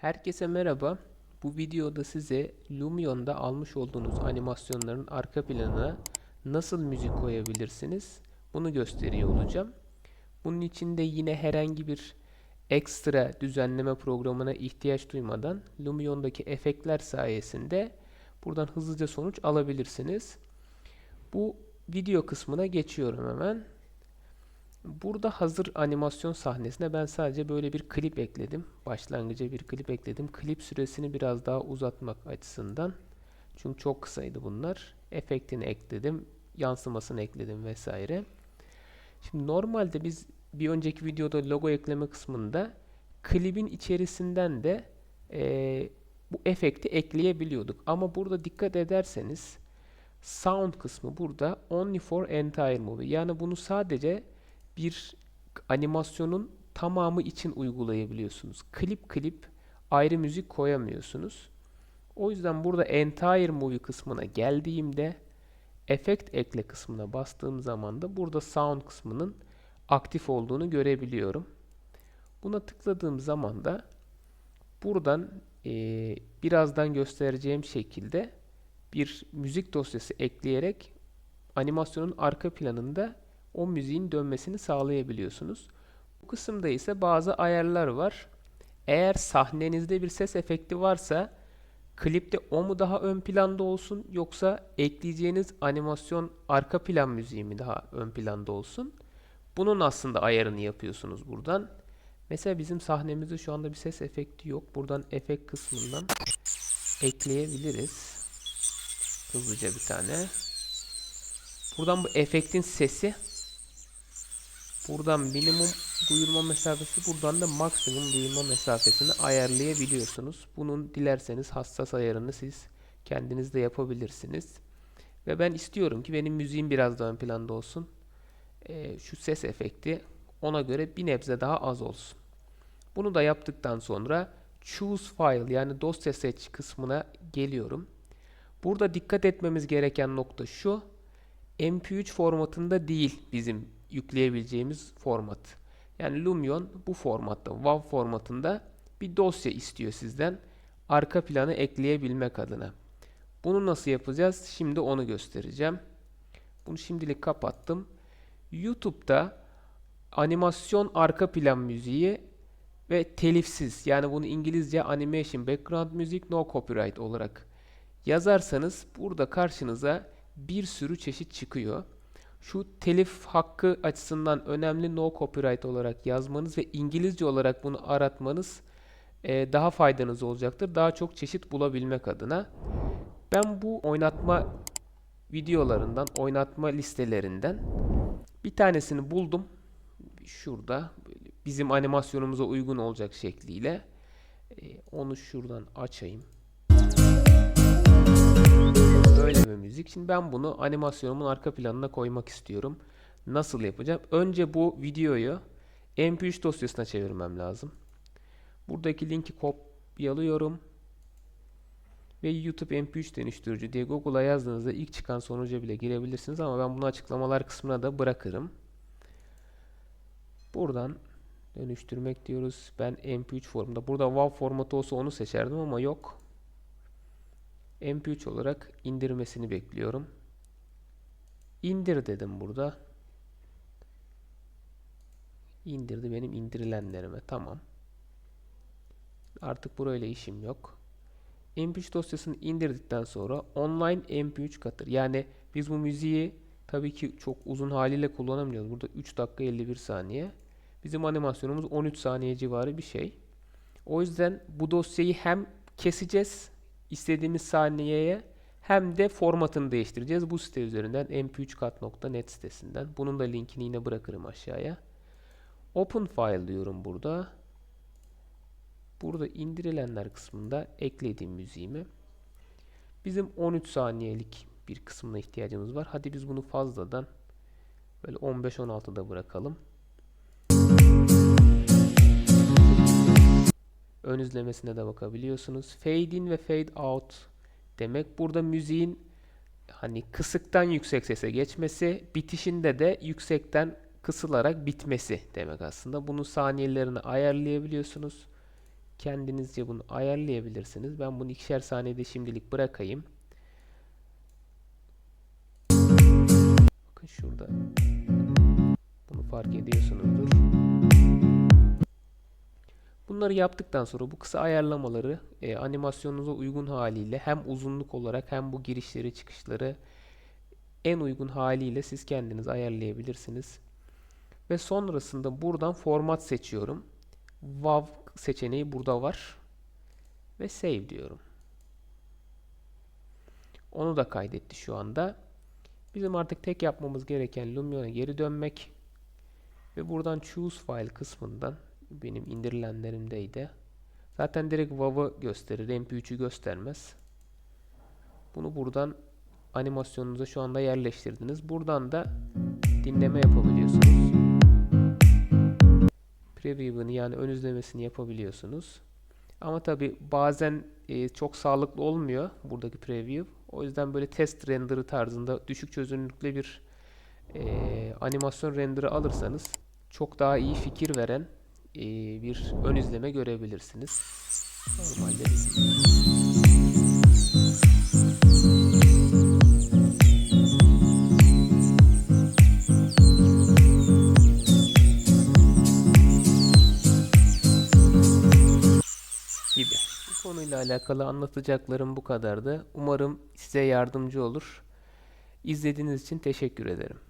Herkese merhaba. Bu videoda size Lumion'da almış olduğunuz animasyonların arka planına nasıl müzik koyabilirsiniz bunu gösteriyor olacağım. Bunun için de yine herhangi bir ekstra düzenleme programına ihtiyaç duymadan Lumion'daki efektler sayesinde buradan hızlıca sonuç alabilirsiniz. Bu video kısmına geçiyorum hemen. Burada hazır animasyon sahnesine ben sadece böyle bir klip ekledim. Başlangıca bir klip ekledim. Klip süresini biraz daha uzatmak açısından. Çünkü çok kısaydı bunlar. Efektini ekledim. Yansımasını ekledim vesaire. Şimdi normalde biz bir önceki videoda logo ekleme kısmında klibin içerisinden de eee, bu efekti ekleyebiliyorduk. Ama burada dikkat ederseniz sound kısmı burada only for entire movie. Yani bunu sadece bir animasyonun tamamı için uygulayabiliyorsunuz. Klip klip ayrı müzik koyamıyorsunuz. O yüzden burada entire movie kısmına geldiğimde efekt ekle kısmına bastığım zaman da burada sound kısmının aktif olduğunu görebiliyorum. Buna tıkladığım zaman da buradan eee, birazdan göstereceğim şekilde bir müzik dosyası ekleyerek animasyonun arka planında o müziğin dönmesini sağlayabiliyorsunuz. Bu kısımda ise bazı ayarlar var. Eğer sahnenizde bir ses efekti varsa klipte o mu daha ön planda olsun yoksa ekleyeceğiniz animasyon arka plan müziği mi daha ön planda olsun? Bunun aslında ayarını yapıyorsunuz buradan. Mesela bizim sahnemizde şu anda bir ses efekti yok. Buradan efekt kısmından ekleyebiliriz. Hızlıca bir tane. Buradan bu efektin sesi Buradan minimum duyulma mesafesi, buradan da maksimum duyulma mesafesini ayarlayabiliyorsunuz. Bunun dilerseniz hassas ayarını siz kendiniz de yapabilirsiniz. Ve ben istiyorum ki benim müziğim biraz daha ön planda olsun. Ee, şu ses efekti ona göre bir nebze daha az olsun. Bunu da yaptıktan sonra Choose File yani dosya seç kısmına geliyorum. Burada dikkat etmemiz gereken nokta şu. MP3 formatında değil bizim yükleyebileceğimiz format. Yani Lumion bu formatta, WAV formatında bir dosya istiyor sizden. Arka planı ekleyebilmek adına. Bunu nasıl yapacağız? Şimdi onu göstereceğim. Bunu şimdilik kapattım. YouTube'da animasyon arka plan müziği ve telifsiz yani bunu İngilizce animation background music no copyright olarak yazarsanız burada karşınıza bir sürü çeşit çıkıyor. Şu telif hakkı açısından önemli no copyright olarak yazmanız ve İngilizce olarak bunu aratmanız e, daha faydanız olacaktır. Daha çok çeşit bulabilmek adına. Ben bu oynatma videolarından, oynatma listelerinden bir tanesini buldum. Şurada bizim animasyonumuza uygun olacak şekliyle. E, onu şuradan açayım. Böyle bir müzik. Şimdi ben bunu animasyonumun arka planına koymak istiyorum. Nasıl yapacağım? Önce bu videoyu MP3 dosyasına çevirmem lazım. Buradaki linki kopyalıyorum. Ve YouTube MP3 dönüştürücü diye Google'a yazdığınızda ilk çıkan sonuca bile girebilirsiniz ama ben bunu açıklamalar kısmına da bırakırım. Buradan dönüştürmek diyoruz. Ben MP3 formunda. Burada WAV formatı olsa onu seçerdim ama yok. MP3 olarak indirmesini bekliyorum. İndir dedim burada. İndirdi benim indirilenlerime. Tamam. Artık burayla işim yok. MP3 dosyasını indirdikten sonra online MP3 katır. Yani biz bu müziği tabii ki çok uzun haliyle kullanamıyoruz. Burada 3 dakika 51 saniye. Bizim animasyonumuz 13 saniye civarı bir şey. O yüzden bu dosyayı hem keseceğiz istediğimiz saniyeye hem de formatını değiştireceğiz. Bu site üzerinden mp3kat.net sitesinden. Bunun da linkini yine bırakırım aşağıya. Open file diyorum burada. Burada indirilenler kısmında eklediğim müziğimi. Bizim 13 saniyelik bir kısmına ihtiyacımız var. Hadi biz bunu fazladan böyle 15-16'da bırakalım. Ön izlemesine de bakabiliyorsunuz. Fade in ve fade out demek. Burada müziğin hani kısıktan yüksek sese geçmesi, bitişinde de yüksekten kısılarak bitmesi demek aslında. Bunun saniyelerini ayarlayabiliyorsunuz. kendinizce bunu ayarlayabilirsiniz. Ben bunu ikişer saniyede şimdilik bırakayım. Bakın şurada. Bunu fark ediyorsunuzdur. Bunları yaptıktan sonra bu kısa ayarlamaları e, animasyonunuza uygun haliyle hem uzunluk olarak hem bu girişleri çıkışları en uygun haliyle siz kendiniz ayarlayabilirsiniz. Ve sonrasında buradan format seçiyorum. WAV seçeneği burada var. Ve save diyorum. Onu da kaydetti şu anda. Bizim artık tek yapmamız gereken Lumion'a geri dönmek. Ve buradan choose file kısmından benim indirilenlerimdeydi. Zaten direkt WAV'ı gösterir. MP3'ü göstermez. Bunu buradan animasyonunuza şu anda yerleştirdiniz. Buradan da dinleme yapabiliyorsunuz. Preview'ını yani ön izlemesini yapabiliyorsunuz. Ama tabi bazen e, çok sağlıklı olmuyor buradaki preview. O yüzden böyle test render'ı tarzında düşük çözünürlükle bir e, animasyon render'ı alırsanız çok daha iyi fikir veren e, bir ön izleme görebilirsiniz. Normalde gibi. Bu konuyla alakalı anlatacaklarım bu kadardı. Umarım size yardımcı olur. İzlediğiniz için teşekkür ederim.